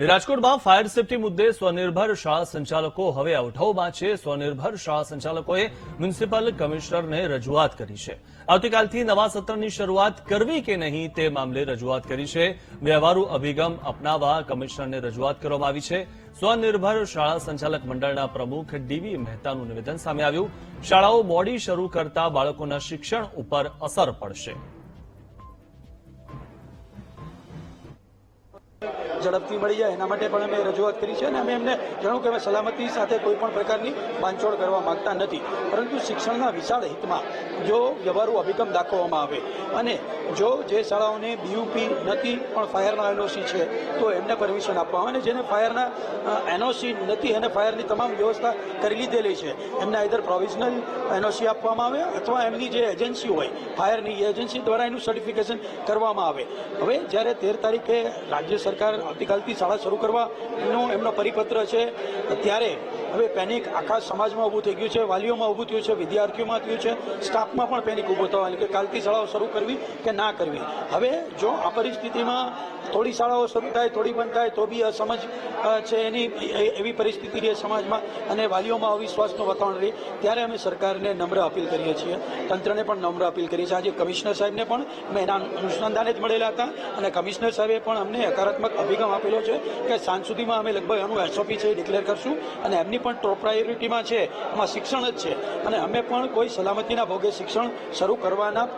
રાજકોટમાં fire safety મુદ્દે સ્વનિર્ભર શાળા સંચાલકો હવે અવઢવમાં છે. સ્વનિર્ભર શાળા સંચાલકોએ મ્યુનિસિપલ કમિશનરને રજૂઆત કરી છે. આવતીકાલથી નવા સત્રની શરૂઆત કરવી કે નહીં તે મામલે રજૂઆત કરી છે. વ્યવહારુ અભિગમ અપનાવવા કમિશનરને રજૂઆત કરવામાં આવી છે. સ્વનિર્ભર શાળા સંચાલક મંડળના પ્રમુખ ડીવી મહેતાનું નિવેદન સામે આવ્યું. શાળાઓ મોડી શરૂ કરતા બાળકોના શિક્ષણ ઉપર અસર પડશે. ઝડપથી મળી જાય, એના માટે પણ અમે રજૂઆત કરી છે અને અમે એમને જણાવ્યું કે અમે સલામતી સાથે કોઈ પણ પ્રકારની બાંધછોડ કરવા માગતા નથી. પરંતુ શિક્ષણના વિશાળ હિતમાં જો વ્યવહારુ અભિગમ દાખવવામાં આવે અને જો જે શાળાઓને બીયુપી નથી પણ ફાયરના એનઓસી છે, તો એમને પરમિશન આપવામાં આવે. અને જેને ફાયરના એનઓસી નથી, એને ફાયરની તમામ વ્યવસ્થા કરી લીધેલી છે. એમને આઈધર પ્રોવિઝનલ એનઓસી આપવામાં આવે અથવા એમની જે એજન્સી હોય, ફાયરની એજન્સી દ્વારા એનું સર્ટિફિકેશન કરવામાં આવે. હવે જ્યારે તેર તારીખે રાજ્ય સરકાર આવતીકાલથી શાળા શરૂ કરવાનો એમનો પરિપત્ર છે. ત્યારે હવે પેનિક આખા સમાજમાં ઊભું થઈ ગયું છે, વાલીઓમાં ઊભું થયું છે, વિદ્યાર્થીઓમાં થયું છે સ્ટાફમાં પણ પેનિક ઊભો થવાની કે કાલથી શાળાઓ શરૂ કરવી કે ના કરવી. હવે જો આ પરિસ્થિતિમાં થોડી શાળાઓ શરૂ થાય, થોડી બંધ થાય, તો બી અસમજ છે એની એવી પરિસ્થિતિ રહે સમાજમાં અને વાલીઓમાં અવિશ્વાસનું વાતાવરણ રહે, ત્યારે અમે સરકારને નમ્ર અપીલ કરીએ છીએ. તંત્રને પણ નમ્ર અપીલ કરીએ છીએ. આજે કમિશનર સાહેબને પણ અમે એના અનુસંધાને જ મળેલા હતા અને કમિશનર સાહેબે પણ અમને હકારાત્મક અભિગમ આપેલો છે કે સાંજ સુધીમાં અમે લગભગ એનું એસઓપી છે ડિક્લેર કરશું અને એમની પણ ટોપ પ્રાયોરિટીમાં છે. એમાં શિક્ષણ જ છે. અને અમે પણ કોઈ સલામતીના ભોગે શિક્ષણ શરૂ કરવાના